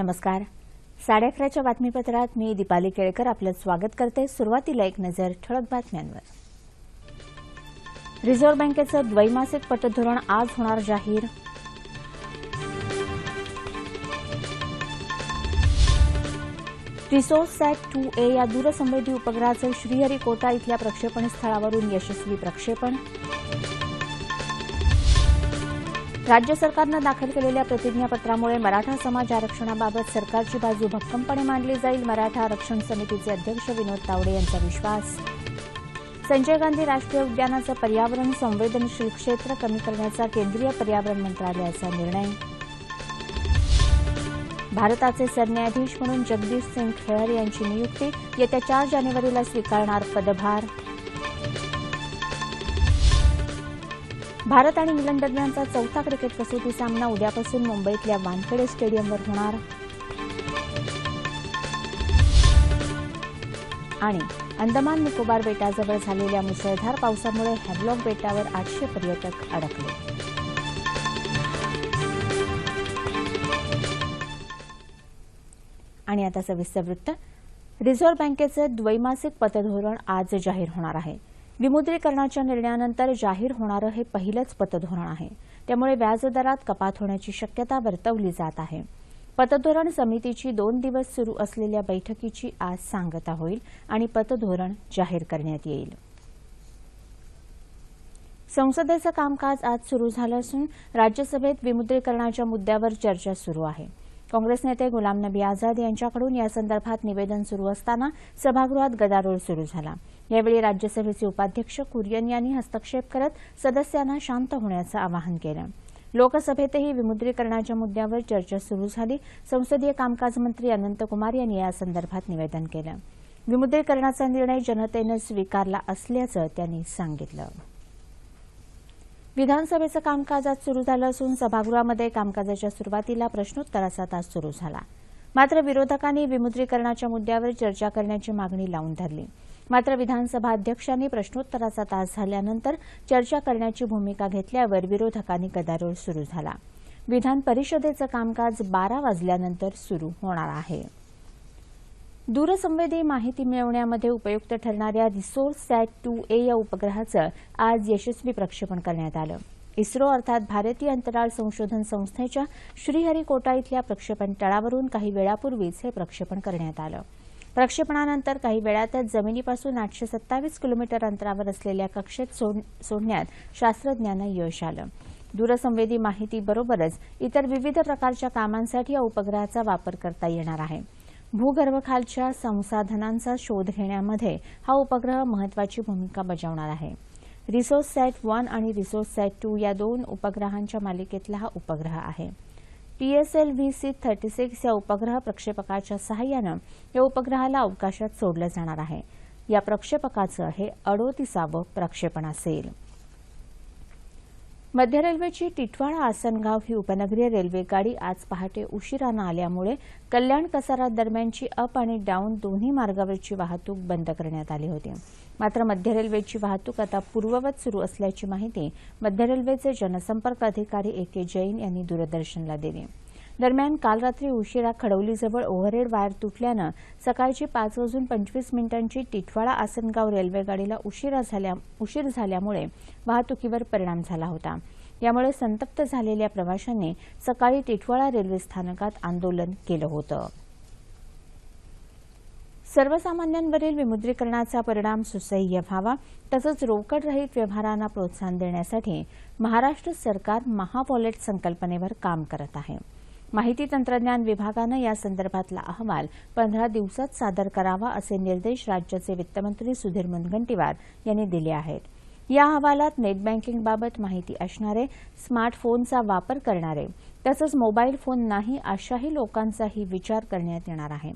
नमस्कार. साडे अकराच्या बातमीपत्रात मी दीपाली केळकर आपलं स्वागत करते. सुरुवातीला एक नजर ठळक बातम्यांवर. रिझर्व्ह बँकेचं द्वैमासिक पतधोरण आज होणार जाहीर. रिसोर्स सॅट टू ए या दूरसंवेदी उपग्रहाचं श्रीहरिकोटा इथल्या प्रक्षेपण स्थळावरून यशस्वी प्रक्षेपण. राज्य सरकारनं दाखल केलेल्या प्रतिज्ञापत्रामुळे मराठा समाज आरक्षणाबाबत सरकारची बाजू भक्कमपणे मांडली जाईल. मराठा आरक्षण समितीचे अध्यक्ष विनोद तावडे यांचा विश्वास. संजय गांधी राष्ट्रीय उद्यानाचं पर्यावरण संवेदनशील क्षेत्र कमी करण्याचा केंद्रीय पर्यावरण मंत्रालयाचा निर्णय. भारताचे सरन्यायाधीश म्हणून जगदीश सिंग खेळर यांची नियुक्ती येत्या चार जानेवारीला स्वीकारणार पदभार. भारत आणि इंग्लंड दरम्यानचा चौथा क्रिकेट कसोटी सामना उद्यापासून मुंबईतल्या वानखेडे स्टेडियमवर होणार. आणि अंदमान निकोबार बेटाजवळ झालेल्या मुसळधार पावसामुळे हॅवलॉक बेटावर आठशे पर्यटक अडकले. आणि आता सविस्तर वृत्त. रिझर्व्ह बँकेचं द्वैमासिक पतधोरण आज जाहीर होणार आहे. विमुद्रीकरणाच्या निर्णयानंतर जाहीर होणारं हे पहिलंच पतधोरण आहे. त्यामुळे व्याजदरात कपात होण्याची शक्यता वर्तवली जात आहे. पतधोरण समितीची दोन दिवस सुरू असलेल्या बैठकीची आज सांगता होईल आणि पतधोरण जाहीर करण्यात येईल. संसदेचं कामकाज आज सुरू झालं असून राज्यसभेत विमुद्रीकरणाच्या मुद्द्यावर चर्चा सुरू आहे. काँग्रेस नेते गुलाम नबी आझाद यांच्याकडून यासंदर्भात निवेदन सुरू असताना सभागृहात गदारोळ सुरू झाला. यावेळी राज्यसभेचे उपाध्यक्ष कुरियन यांनी हस्तक्षेप करत सदस्यांना शांत होण्याचं आवाहन केलं. लोकसभेतही विमुद्रीकरणाच्या मुद्द्यावर चर्चा सुरू झाली. संसदीय कामकाज मंत्री अनंतकुमार यांनी यासंदर्भात निवेदन केलं. विमुद्रीकरणाचा निर्णय जनतेनं स्वीकारला असल्याचं त्यांनी सांगितलं. विधानसभेचं कामकाज आज सुरू झालं असून सभागृहामध्ये कामकाजाच्या सुरुवातीला प्रश्नोत्तराचा तास सुरू झाला. मात्र विरोधकांनी विमुद्रीकरणाच्या मुद्द्यावर चर्चा करण्याची मागणी लावून धरली. मात्र विधानसभा अध्यक्षांनी प्रश्नोत्तराचा तास झाल्यानंतर चर्चा करण्याची भूमिका घेतल्यावर विरोधकांनी गदारोळ सुरू झाला. विधान परिषदेचं कामकाज बारा वाजल्यानंतर सुरू होणार आहे. दूरसंवेदी माहिती मिळवण्यामध्ये उपयुक्त ठरणाऱ्या रिसोर्स सॅट टू ए या उपग्रहाचं आज यशस्वी प्रक्षेपण करण्यात आलं. इस्रो अर्थात भारतीय अंतराळ संशोधन संस्थेच्या श्रीहरिकोटा इथल्या प्रक्षेपण तळावरून काही वेळापूर्वीच हे प्रक्षेपण करण्यात आलं. प्रक्षेपणानंतर काही वेळातच जमिनीपासून आठशे सत्तावीस किलोमीटर अंतरावर असलेल्या कक्षेत सोडण्यात शास्त्रज्ञांना यश आलं. दूरसंवेदी माहितीबरोबरच इतर विविध प्रकारच्या कामांसाठी या उपग्रहाचा वापर करता येणार आहे. भूगर्भखालच्या संसाधनांचा शोध घेण्यामध्ये हा उपग्रह महत्वाची भूमिका बजावणार आहे. रिसोर्स सॅट वन आणि रिसोर्स सॅट टू या दोन उपग्रहांच्या मालिकेतला हा उपग्रह आहे. PSL V C thirty six या उपग्रह प्रक्षेपकाच्या सहाय्यानं या उपग्रहाला अवकाशात सोडलं जाणार आहे. या प्रक्षेपकाचं हे अडोतीसावं प्रक्षेपण असेल. मध्य रेल्वेची टिटवाळा आसनगाव ही उपनगरीय रेल्वे गाडी आज पहाटे उशिरानं आल्यामुळे कल्याण कसारा दरम्यानची अप आणि डाऊन दोन्ही मार्गावरची वाहतूक बंद करण्यात आली होती. मात्र मध्य रेल्वेची वाहतूक आता पूर्ववत सुरू असल्याची माहिती मध्य रेल्वेचे जनसंपर्क अधिकारी ए के जैन यांनी दूरदर्शनला दिली. दरम्यान काल रात्री उशिरा खडवलीजवळ ओव्हरहेड वायर तुटल्यानं सकाळची पाच वाजून पंचवीस मिनिटांची टिटवाळा आसनगाव रेल्वेगाडीला उशिरा झाल्या उशीर झाल्यामुळे वाहतुकीवर परिणाम झाला होता. यामुळे संतप्त झालेल्या प्रवाशांनी सकाळी टिटवाळा रेल्वे स्थानकात आंदोलन केलं होतं. सर्वसामान्यांवरील विमुद्रीकरणाचा परिणाम सुसह्य व्हावा तसंच रोकडरहित व्यवहारांना प्रोत्साहन देण्यासाठी महाराष्ट्र सरकार महावॉलेट संकल्पनेवर काम करत आहे. माहिती तंत्रज्ञान विभागानं या संदर्भातला अहवाल पंधरा दिवसात सादर करावा असे निर्देश राज्याचे वित्तमंत्री सुधीर मुनगंटीवार यांनी दिले आहेत. या अहवालात नेट बँकिंगबाबत माहिती असणारे स्मार्टफोनचा वापर करणारे तसंच मोबाईल फोन नाही अशाही लोकांचाही विचार करण्यात येणार आहे.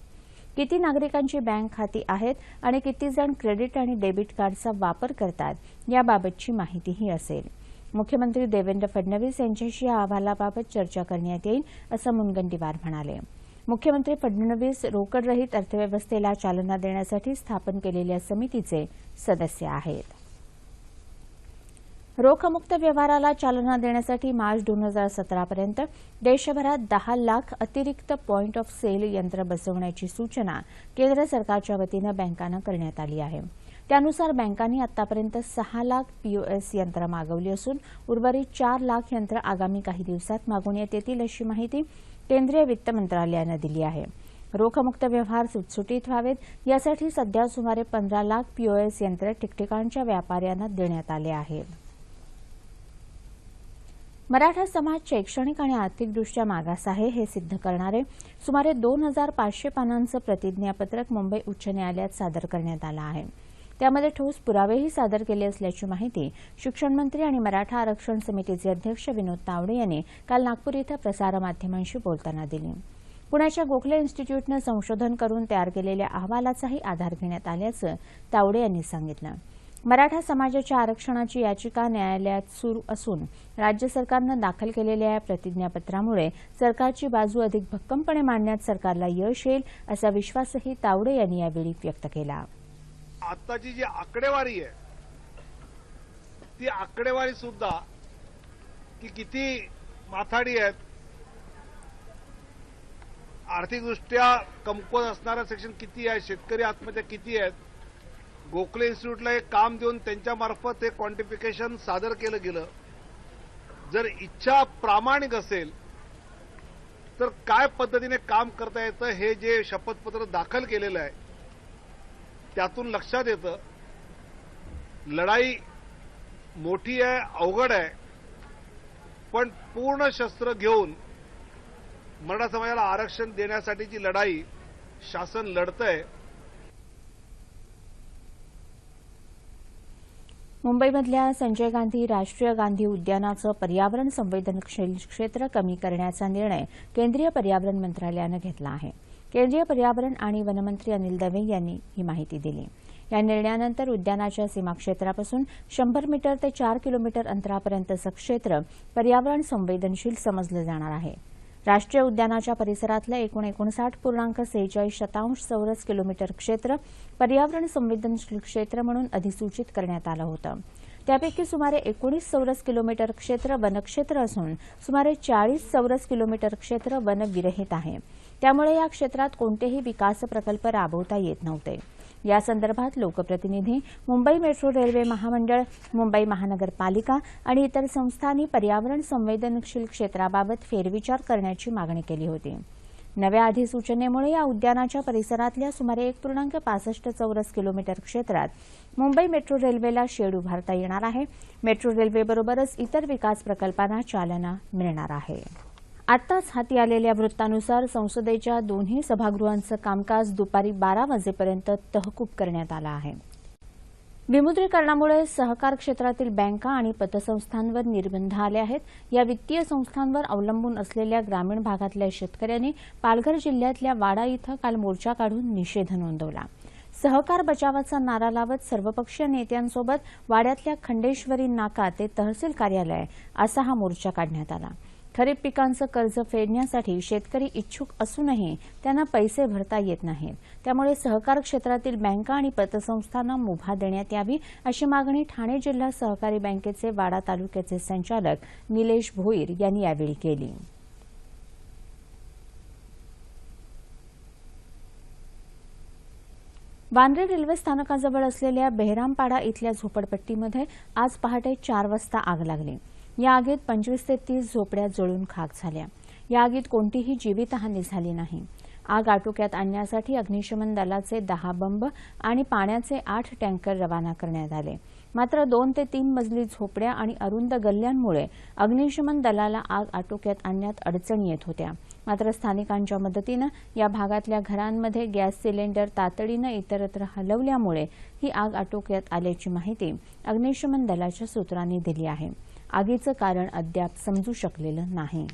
किती नागरिकांची बँक खाती आहेत आणि किती जण क्रेडिट आणि डेबिट कार्डचा वापर करतात याबाबतची माहितीही असेल. मुख्यमंत्री देवेंद्र फडणवीस यांच्याशी या अहवालाबाबत चर्चा करण्यात येईल असं मुनगंटीवार म्हणाले. मुख्यमंत्री फडणवीस रोकडरहित अर्थव्यवस्थेला चालना देण्यासाठी स्थापन केलेल्या समितीचे सदस्य आहेत. रोखमुक्त व्यवहाराला चालना देण्यासाठी मार्च दोन हजार सतरापर्यंत देशभरात दहा लाख अतिरिक्त पॉइंट ऑफ सेल यंत्र बसवण्याची सूचना केंद्र सरकारच्या वतीनं बँकांना करण्यात आली आहे. त्यानुसार बँकांनी आतापर्यंत सहा लाख पीओएस यंत्र मागवली असून उर्वरित चार लाख यंत्र आगामी काही दिवसात मागवण्यात येतील अशी माहिती केंद्रीय वित्त मंत्रालयानं दिली आहे. रोखमुक्त व्यवहार सुटसुटीत व्हावेत यासाठी सध्या सुमारे पंधरा लाख पीओएस यंत्र ठिकठिकाणच्या व्यापाऱ्यांना देण्यात आले आहेत मराठा समाज शैक्षणिक आणि आर्थिकदृष्ट्या मागास आहे हे सिद्ध करणारे सुमारे दोन हजार पाचशे पानांचं प्रतिज्ञापत्रक मुंबई उच्च न्यायालयात सादर करण्यात आलं आहे. त्यामध्ये ठोस पुरावेही सादर केले असल्याची माहिती शिक्षणमंत्री आणि मराठा आरक्षण समितीचे अध्यक्ष विनोद तावडे यांनी काल नागपूर इथं प्रसारमाध्यमांशी बोलताना दिली. पुण्याच्या गोखले इन्स्टिट्यूटनं संशोधन करून तयार केलेल्या अहवालाचाही आधार घेण्यात आल्याचं तावडे यांनी सांगितलं. मराठा समाजाच्या आरक्षणाची याचिका न्यायालयात सुरू असून राज्य सरकारनं दाखल केलेल्या या प्रतिज्ञापत्रामुळे सरकारची बाजू अधिक भक्कमपणे मांडण्यात सरकारला यश येईल असा विश्वासही तावडे यांनी यावेळी व्यक्त केला. आत्ताची जी आकडेवारी आहे ती आकडेवारी सुद्धा की किती माथाडी आहेत आर्थिकदृष्ट्या कमकुवत असणारा सेक्शन किती आहे शेतकरी आत्महत्या किती आहेत गोखले इन्स्टिट्यूटला एक काम देऊन त्यांच्यामार्फत हे क्वांटिफिकेशन सादर केलं गेलं. जर इच्छा प्रामाणिक असेल तर काय पद्धतीने काम करता येतं हे जे शपथपत्र दाखल केलेलं आहे त्यातून लक्षात येतं लढाई मोठी आहे अवघड आहे पण पूर्ण शस्त्र घेऊन मराठा समाजाला आरक्षण देण्यासाठीची लढाई शासन लढतंय. मुंबईमधल्या संजय गांधी राष्ट्रीय गांधी उद्यानाचं पर्यावरण संवेदनशील क्षेत्र कमी करण्याचा निर्णय केंद्रीय पर्यावरण मंत्रालयानं घेतला आहे. केंद्रीय पर्यावरण आणि वनमंत्री अनिल दवे यांनी ही माहिती दिली. या निर्णयानंतर उद्यानाच्या सीमाक्षेत्रापासून शंभर मीटर ते चार किलोमीटर अंतरापर्यंतचं क्षेत्र पर्यावरण संवेदनशील समजलं जाणार आहे. राष्ट्रीय उद्यानाच्या परिसरातलं एकूण एकोणसाठ पूर्णांक सेहेचाळीस शतांश चौरस किलोमीटर क्षेत्र पर्यावरण संवेदनशील क्षेत्र म्हणून अधिसूचित करण्यात आलं होतं. त्यापैकी सुमारे एकोणीस चौरस किलोमीटर क्षेत्र वनक्षेत्र असून सुमारे चाळीस चौरस किलोमीटर क्षेत्र वनविरहित आहे. त्यामुळे या क्षेत्रात कोणतेही विकास प्रकल्प राबवता येत नव्हते. यासंदर्भात लोकप्रतिनिधी मुंबई मेट्रो रेल्वे महामंडळ मुंबई महानगरपालिका आणि इतर संस्थांनी पर्यावरण संवेदनशील क्षेत्राबाबत फेरविचार करण्याची मागणी केली होती. नव्या अधिसूचनेमुळे या उद्यानाच्या परिसरातल्या सुमारे एक पूर्णांक पासष्ट चौरस किलोमीटर क्षेत्रात मुंबई मेट्रो रेल्वेला शेड उभारता येणार आहे. मेट्रो रेल्वेबरोबरच इतर विकास प्रकल्पांना चालना मिळणार आहे. आत्ताच हाती आलेल्या वृत्तानुसार संसदेच्या दोन्ही सभागृहांचं कामकाज दुपारी बारा वाजेपर्यंत तहकूब करण्यात आलं आहे. विमुद्रीकरणामुळे सहकार क्षेत्रातील बँका आणि पतसंस्थांवर निर्बंध आले आहेत. या वित्तीय संस्थांवर अवलंबून असलेल्या ग्रामीण भागातल्या शेतकऱ्यांनी पालघर जिल्ह्यातल्या वाडा इथं काल मोर्चा काढून निषेध नोंदवला. सहकार बचावाचा नारा लावत सर्वपक्षीय नेत्यांसोबत वाड्यातल्या खंडेश्वरी नाका ते तहसील कार्यालय असा हा मोर्चा काढण्यात आला. खरीप पिकांचं कर्ज फेडण्यासाठी शेतकरी इच्छुक असूनही त्यांना पैसे भरता येत नाहीत. त्यामुळे सहकार क्षेत्रातील बँका आणि पतसंस्थांना मुभा देण्यात यावी अशी मागणी ठाणे जिल्हा सहकारी बँकेचे वाडा तालुक्याचे संचालक निलेश भोईर यांनी यावेळी केली. वांद्रे रेल्वे स्थानकाजवळ असलेल्या बेहरामपाडा इथल्या झोपडपट्टीमध्ये आज पहाटे चार वाजता आग लागली. या आगीत पंचवीस ते तीस झोपड्या जळून खाक झाल्या. या आगीत कोणतीही जीवितहानी झाली नाही. आग आटोक्यात आणण्यासाठी अग्निशमन दलाचे दहा बंब आणि पाण्याचे आठ टँकर रवाना करण्यात आले. मात्र दोन ते तीन मजली झोपड्या आणि अरुंद गल्ल्यांमुळे अग्निशमन दलाला आग आटोक्यात आणण्यात अडचणी येत होत्या. मात्र स्थानिकांच्या मदतीनं या भागातल्या घरांमध्ये गॅस सिलेंडर तातडीनं इतरत्र हलवल्यामुळे ही आग आटोक्यात आल्याची माहिती अग्निशमन दलाच्या सूत्रांनी दिली आहे. आगीचं कारण अद्याप समजू शकलेलं नाही.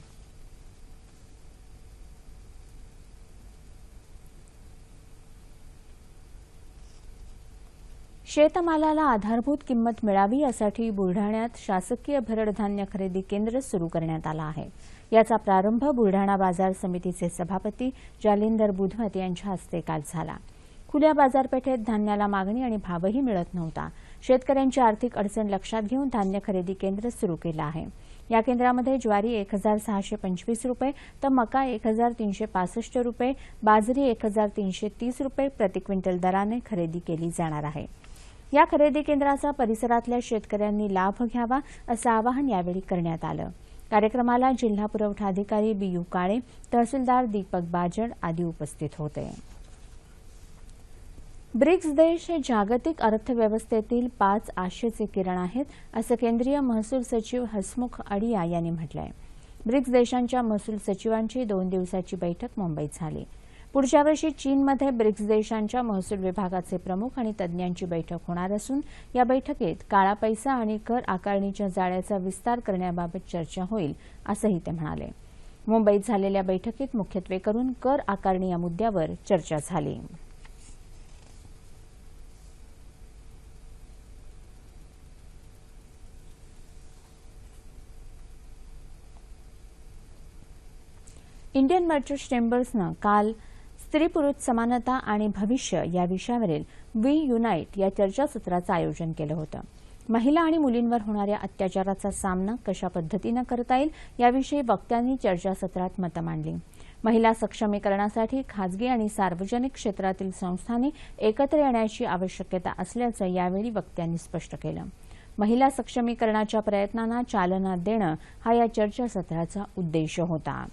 शेतमालाला आधारभूत किंमत मिळावी यासाठी बुलढाण्यात शासकीय भरडधान्य खरेदी केंद्र सुरू करण्यात आलं आहे. याचा प्रारंभ बुलढाणा बाजार समितीचे सभापती जालिंदर बुधवत यांच्या हस्ते काल झाला. खुल्या बाजारपेठेत धान्याला मागणी आणि भावही मिळत नव्हता. शेतकऱ्यांची आर्थिक अडचण लक्षात घेऊन धान्य खरेदी केंद्र सुरू केलं आहे. या केंद्रामध्ये ज्वारी एक हजार सहाशे पंचवीस रुपये तर मका एक हजार तीनशे पासष्ट रुपये बाजरी एक हजार तीनशे तीस रुपये प्रति क्विंटल दराने खरेदी केली जाणार आहे. या खरेदी केंद्राचा परिसरातल्या शेतकऱ्यांनी लाभ घ्यावा असं आवाहन यावेळी करण्यात आलं. कार्यक्रमाला जिल्हा पुरवठा अधिकारी बी यू काळे तहसीलदार दीपक बाजड आदी उपस्थित होते. ब्रिक्स देश हे जागतिक अर्थव्यवस्थेतील पाच आशेचे किरण आहेत असं केंद्रीय महसूल सचिव हसमुख अडिया यांनी म्हटलंय. ब्रिक्स देशांच्या महसूल सचिवांची दोन दिवसाची बैठक मुंबईत झाली. पुढच्या वर्षी चीनमध्ये ब्रिक्स देशांच्या महसूल विभागाचे प्रमुख आणि तज्ज्ञांची बैठक होणार असून या बैठकीत काळा पैसा आणि कर आकारणीच्या जाळ्याचा विस्तार करण्याबाबत चर्चा होईल असंही ते म्हणाले. मुंबईत झालेल्या बैठकीत मुख्यत्वे करून कर आकारणी या मुद्द्यावर चर्चा झाली. इंडियन मर्चंट चेंबर्सनं काल स्त्री पुरुष समानता आणि भविष्य या विषयावरील वी युनाईट या चर्चासत्राचं आयोजन केलं होतं. महिला आणि मुलींवर होणाऱ्या अत्याचाराचा सामना कशा पद्धतीनं करता येईल याविषयी वक्त्यांनी चर्चासत्रात मतं मांडली. महिला सक्षमीकरणासाठी खाजगी आणि सार्वजनिक क्षेत्रातील संस्थांनी एकत्र येण्याची आवश्यकता असल्याचं यावेळी वक्त्यांनी स्पष्ट केलं. महिला सक्षमीकरणाच्या प्रयत्नांना चालना देणं हा या चर्चासत्राचा उद्देश होता.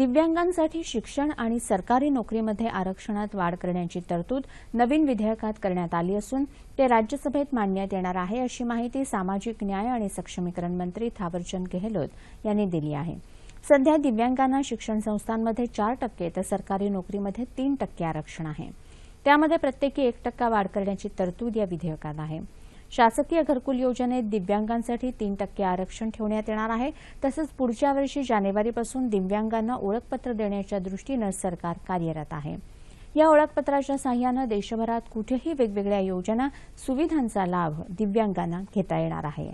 दिव्यांगांसाठी शिक्षण आणि सरकारी नोकरीमध्ये आरक्षणात वाढ करण्याची तरतूद नवीन विधेयकात करण्यात आली असून ते राज्यसभेत मांडण्यात येणार आहे अशी माहिती सामाजिक न्याय आणि सक्षमीकरण मंत्री थावरचंद गेहलोत यांनी दिली आहे. सध्या दिव्यांगांना शिक्षण संस्थांमध्ये चार टक्के तर सरकारी नोकरीमध्ये तीन टक्के आरक्षण आहे. त्यामध्ये प्रत्येकी एक टक्का वाढ करण्याची तरतूद या विधेयकात आहे. शासकीय घरकुल योजनेत दिव्यांगांसाठी तीन टक्के आरक्षण ठेवण्यात येणार आहे. तसंच पुढच्या वर्षी जानेवारीपासून दिव्यांगांना ओळखपत्र देण्याच्या दृष्टीनं सरकार कार्यरत आहे. या ओळखपत्राच्या साह्यानं देशभरात कुठेही वेगवेगळ्या योजना सुविधांचा लाभ दिव्यांगांना घेता येणार आहे.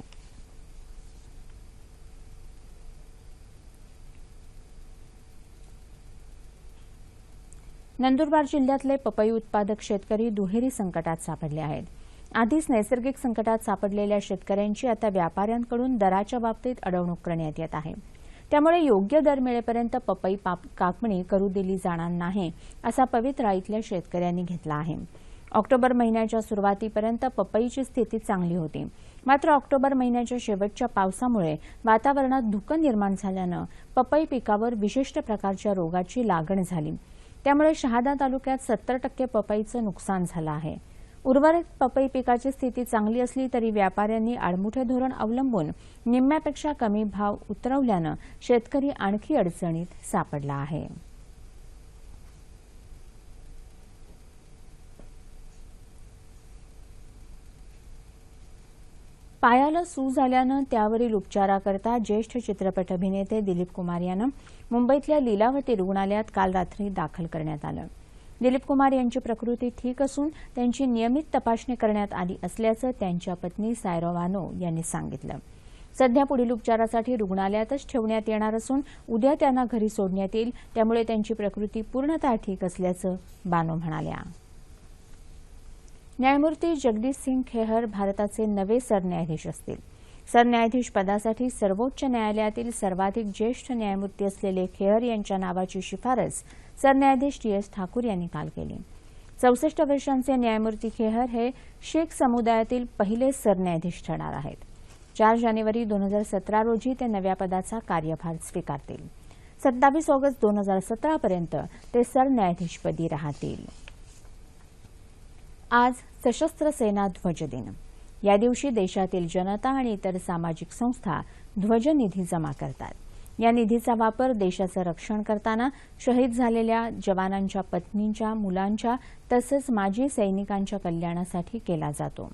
नंदुरबार जिल्ह्यातले पपई उत्पादक शेतकरी दुहेरी संकटात सापडले आहेत. आधीच नैसर्गिक संकटात सापडलेल्या शेतकऱ्यांची आता व्यापाऱ्यांकडून दराच्या बाबतीत अडवणूक करण्यात येत आहे. त्यामुळे योग्य दर मिळेपर्यंत पपई कापणी करू दिली जाणार नाही असा पवित्रा इथल्या शेतकऱ्यांनी घेतला आहे. ऑक्टोबर महिन्याच्या सुरुवातीपर्यंत पपईची स्थिती चांगली होती. मात्र ऑक्टोबर महिन्याच्या शेवटच्या पावसामुळे वातावरणात धुकं निर्माण झाल्यानं पपई पिकावर विशिष्ट प्रकारच्या रोगाची लागण झाली. त्यामुळे शहादा तालुक्यात सत्तर टक्के पपईचं नुकसान झालं आहे. उर्वरित पपई पिकाची स्थिती चांगली असली तरी व्यापाऱ्यांनी आडमुठे धोरण अवलंबून निम्म्यापेक्षा कमी भाव उतरवल्यानं शेतकरी आणखी अडचणीत सापडला आहे. पायाला सू झाल्यानं त्यावरील उपचाराकरता ज्येष्ठ चित्रपट अभिनेते दिलीप कुमार यानं मुंबईतल्या लीलावती रुग्णालयात काल रात्री दाखल करण्यात आलं. दिलीप कुमार यांची प्रकृती ठीक असून त्यांची नियमित तपासणी करण्यात आली असल्याचं त्यांच्या पत्नी सायरोवानो यांनी सांगितलं. सध्या पुढील उपचारासाठी रुग्णालयातच ठेवण्यात येणार असून उद्या त्यांना घरी सोडण्यात येईल. त्यामुळे त्यांची प्रकृती पूर्णतः ठीक असल्याचं बानो म्हणाल्या. न्यायमूर्ती जगदीश सिंग खेहर भारताचे नवे सरन्यायाधीश असतील. सरन्यायाधीश पदासाठी सर्वोच्च न्यायालयातील सर्वाधिक ज्येष्ठ न्यायमूर्ती असलेले खेहर यांच्या नावाची शिफारस सरन्यायाधीश टी एस ठाकूर यांनी काल केली. चौसष्ट वर्षांचे न्यायमूर्ती खेहर हे शीख समुदायातील पहिले सरन्यायाधीश ठरणार आहेत. चार जानेवारी दोन हजार सतरा रोजी ते नव्या पदाचा कार्यभार स्वीकारतील. सत्तावीस ऑगस्ट दोन हजार सतरापर्यंत ते सरन्यायाधीशपदी राहतील. आज सशस्त्र सेना ध्वज दिन. या दिवशी देशातील जनता आणि इतर सामाजिक संस्था ध्वजनिधी जमा करतात. या निधीचा वापर देशाचं रक्षण करताना शहीद झालेल्या जवानांच्या पत्नींच्या मुलांच्या तसंच माजी सैनिकांच्या कल्याणासाठी केला जातो.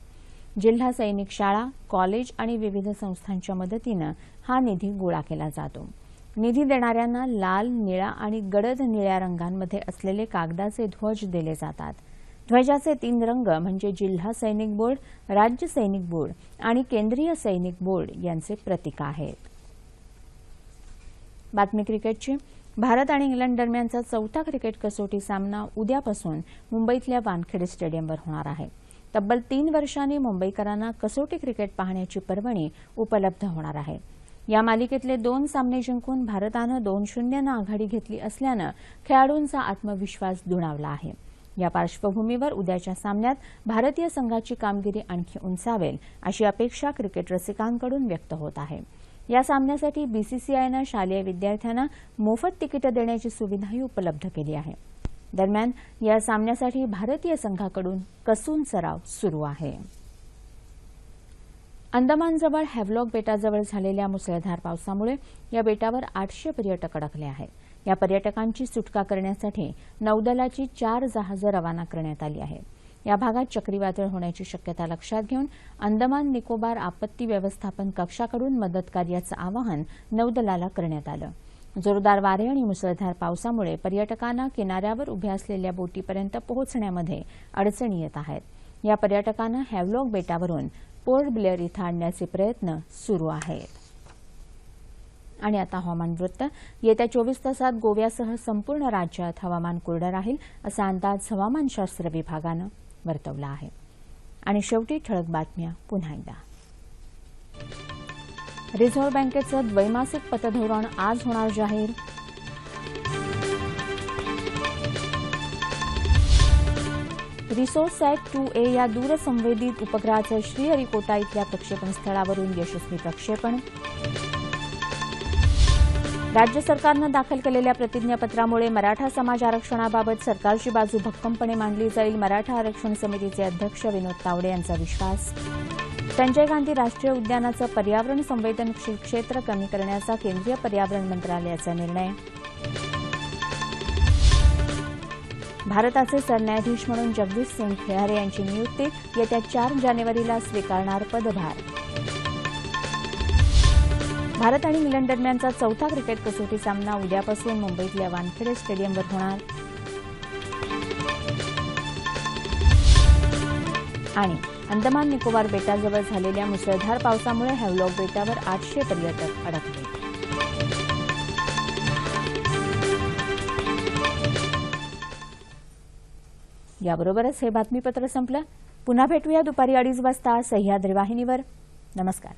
जिल्हा सैनिक शाळा कॉलेज आणि विविध संस्थांच्या मदतीनं हा निधी गोळा केला जातो. निधी देणाऱ्यांना लाल निळा आणि गडद निळ्या रंगांमध्ये असलेले कागदाचे ध्वज दिले जातात. ध्वजाचे तीन रंग म्हणजे जिल्हा सैनिक बोर्ड राज्य सैनिक बोर्ड आणि केंद्रीय सैनिक बोर्ड यांचे प्रतीक आहेत. बातमी क्रिकेटची. भारत आणि इंग्लंड दरम्यानचा चौथा क्रिकेट कसोटी सामना उद्यापासून मुंबईतल्या वानखेडे स्टेडियमवर होणार आहे. तब्बल तीन वर्षांनी मुंबईकरांना कसोटी क्रिकेट पाहण्याची पर्वणी उपलब्ध होणार आहे. या मालिकेतले दोन सामने जिंकून भारतानं दोन शून्यनं आघाडी घेतली असल्यानं खेळाडूंचा आत्मविश्वास दुणावला आहे. या पार्श्वभूमीवर उद्याच्या सामन्यात भारतीय संघाची कामगिरी आणखी उंचावेल अशी अपेक्षा क्रिकेट रसिकांकडून व्यक्त होत आहे. या सामन्यासाठी बीसीसीआयनं शालेय विद्यार्थ्यांना मोफत तिकीटं देण्याची सुविधाही उपलब्ध केली आहे. दरम्यान या सामन्यासाठी भारतीय संघाकडून कसून सराव सुरू आहे. अंदमानजवळ हॅवलॉक बेटाजवळ झालेल्या मुसळधार पावसामुळे या बेटावर आठशे पर्यटक अडकले आहेत. या पर्यटकांची सुटका करण्यासाठी नौदलाची चार जहाजं रवाना करण्यात आली आहेत. या भागात चक्रीवादळ होण्याची शक्यता लक्षात घेऊन अंदमान निकोबार आपत्ती व्यवस्थापन कक्षाकडून मदत कार्याचं आवाहन नौदलाला करण्यात आलं. जोरदार वारे आणि मुसळधार पावसामुळे पर्यटकांना किनाऱ्यावर उभ्या असलेल्या बोटीपर्यंत पोहोचण्यामध्ये अडचणी येत आहेत. या पर्यटकांना हॅवलॉग बेटावरून पोर्ट ब्लेअर इथं आणण्याचे प्रयत्न सुरू आहेत. आणि आता हवामान वृत्त. येत्या चोवीस तासात गोव्यासह संपूर्ण राज्यात हवामान कोरडं राहील असा अंदाज हवामानशास्त्र विभागानं वर्तवला आहे. आणि शेवटी ठळक बातम्या पुन्हा एकदा. रिझर्व्ह बँकेचं द्वैमासिक पतधोरण आज होणार जाहीर. रिसोर्स सॅट टू ए या दूरसंवेदित उपग्रहाचं श्रीहरिकोटा इथल्या प्रक्षेपण स्थळावरून यशस्वी प्रक्षेपण. राज्य सरकारनं दाखल केलेल्या प्रतिज्ञापत्रामुळे मराठा समाज आरक्षणाबाबत सरकारची बाजू भक्कमपणे मांडली जाईल मराठा आरक्षण समितीचे अध्यक्ष विनोद तावडे यांचा विश्वास. संजय गांधी राष्ट्रीय उद्यानाचं पर्यावरण संवेदनशील क्षेत्र कमी करण्याचा केंद्रीय पर्यावरण मंत्रालयाचा निर्णय. भारताचे सरन्यायाधीश म्हणून जगदीश सिंग खेळारे यांची नियुक्ती येत्या चार जानेवारीला स्वीकारणार पदभार. भारत आणि इंग्लंड दरम्यानचा चौथा क्रिकेट कसोटी सामना उद्यापासून मुंबईतल्या वानखेडे स्टेडियमवर होणार. आणि अंदमान निकोबार बेटाजवळ झालेल्या मुसळधार पावसामुळे हॅवलॉक बेटावर आठशे पर्यटक अडकले. याबरोबरच हे बातमीपत्र संपलं. पुन्हा भेटूया दुपारी अडीच वाजता सह्याद्री वाहिनीवर. नमस्कार.